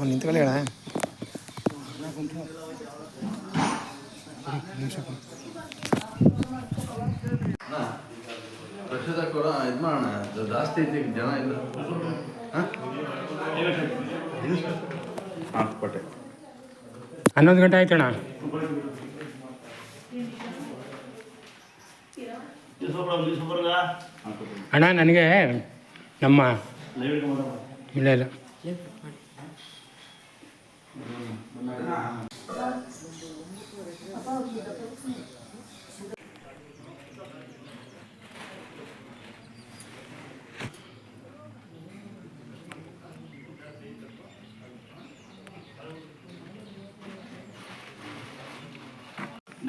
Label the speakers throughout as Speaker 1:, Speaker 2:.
Speaker 1: ಒಂದು ನಿಂತ್ಕೊಳ್ಳಿ ಹೇಳ ನಿಮಿಷ
Speaker 2: ಪ್ರಸಾದ ಕೊಡ ಇದು ಮಾಡೋಣ. ಅದು ಜಾಸ್ತಿ ಐತಿ ಈಗ ಜನ ಇಲ್ಲ. ಹಾಂ? ಹಾಂ ಕೊಟ್ಟೆ
Speaker 1: ಹನ್ನೊಂದು ಗಂಟೆ ಆಯ್ತಣ್ಣ. ಅಣ್ಣ ನನಗೆ ನಮ್ಮ ಇಲ್ಲ ಇಲ್ಲ.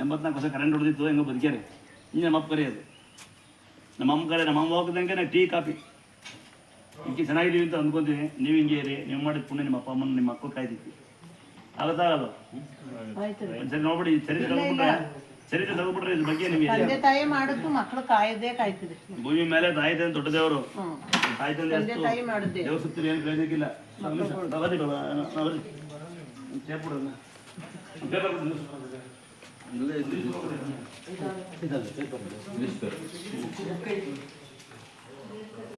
Speaker 3: ಎಂಬತ್ನಾಲ್ಕು ವರ್ಷ ಕರೆಂಟ್ ಹೊಡೆದಿತ್ತು ಹೆಂಗೋ ಬದುಕ್ಯಾರೆ. ಹಿಂಗೆ ನಮ್ಮ ಅಪ್ಪ ಕರೆಯೋದು ನಮ್ಮ ಅಮ್ಮ ಕರೆ ನಮ್ಮ ಅಮ್ಮ ಹೋಗದಂಗೆ ನಾ ಟೀ, ಕಾಫಿ. ಹಿಂಗೆ ಚೆನ್ನಾಗಿದ್ದೀವಿ ಅಂತ ಅಂದ್ಕೊಂತೀವಿ ನೀವು ಹಿಂಗೆ ಇರಿ, ನೀವು ಮಾಡಿದ ಪುಣ್ಯ ನಿಮ್ಮ ಅಪ್ಪ ಅಮ್ಮನ, ನಿಮ್ಮ ಮಕ್ಕಳು ಕಾಯ್ತಿತ್ತು ಆಗುತ್ತಾ ಆಗಲ್ಲ ಒಂದ್ಸರಿ ನೋಡ್ಬಿಡಿ ಚರಿತ್ರೆ ತಗೊಂಡ್ಬಿಟ್ರೆ ಚರಿತ್ರೆ ತಗೊಂಡ್ಬಿಟ್ರೆ ಇದ್ರ ಬಗ್ಗೆ ನಿಮಗೆ
Speaker 4: ತಂದೆ ತಾಯಿ ಮಾಡಿದ್ದು ಮಕ್ಕಳು ಕಾಯದೇ ಕಾಯ್ತಿದೆ
Speaker 3: ಭೂಮಿ ಮೇಲೆ ತಾಯಿ ತಂದೆ ದೊಡ್ಡ ದೇವರು ತಾಯಿ ತಂದೆ
Speaker 4: ತಾಯಿ ಮಾಡಿದ್ದೆ
Speaker 3: ದೇವ್ರ ಸುತ್ತಿರಿ ಏನು ಪ್ರಯೋಜನಕ್ಕಿಲ್ಲ ಬರೀ ಬಾಬಾ ಸೇರ್ಬಿಡೋಣ